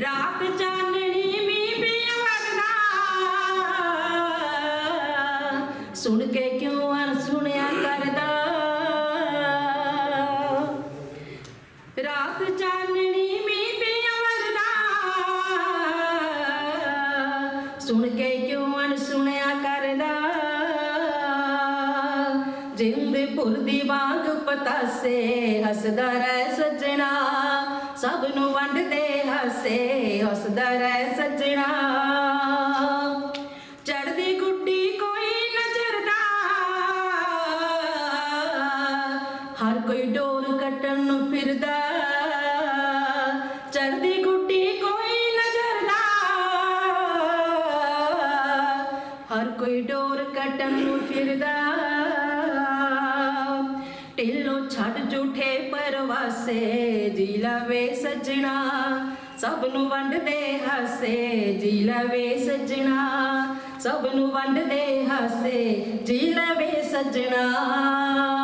ਰਾਤ ਚਾਨਣੀ ਮੀ ਪਿਆ ਵਗਦਾ। ਸੁਣ ਕੇ ਕਿਉਂ ਅਣ ਸੁਣਿਆ ਕਰਦਾ। ਰਾਤ ਚਾਨਣੀ ਮੀ ਪਿਆ ਵਗਦਾ। ਸੁਣ ਕੇ ਕਿਉਂ ਅਣ ਸੁਣਿਆ ਕਰਦਾ। ਜਿੰਦ ਪੁਰਦੀ ਵਾਂਗ ਪਤਾਸੇ ਹੱਸਦਾ ਰਹਿ ਸੱਜਣਾ। ਸਭ ਨੂੰ ਵੰਡਦੇ ਹੱਸੇ, ਹੱਸਦਾ ਰਹਿ ਸੱਜਣਾ। ਚੜਦੀ ਗੁੱਡੀ ਕੋਈ ਨਜ਼ਰਦਾ ਹਰ ਕੋਈ ਡੋਰ ਕੱਟਣ ਨੂੰ ਫਿਰਦਾ। ਚੜਦੀ ਗੁੱਡੀ ਕੋਈ ਨਜ਼ਰਦਾ ਹਰ ਕੋਈ ਡੋਰ ਕੱਟਣ ਨੂੰ ਫਿਰਦਾ। ਢਿੱਲੋਂ ਛੱਡ ਝੂਠੇ ਪਰਵਾਸੇ, ਜੀ ਲਵੇ ਸੱਜਣਾ ਸਭ ਨੂੰ ਵੰਡਦੇ ਹਾਸੇ, ਜੀ ਲਵੇ ਸੱਜਣਾ ਸਭ ਨੂੰ ਵੰਡਦੇ ਹਾਸੇ, ਜੀ ਲਵੇ ਸੱਜਣਾ।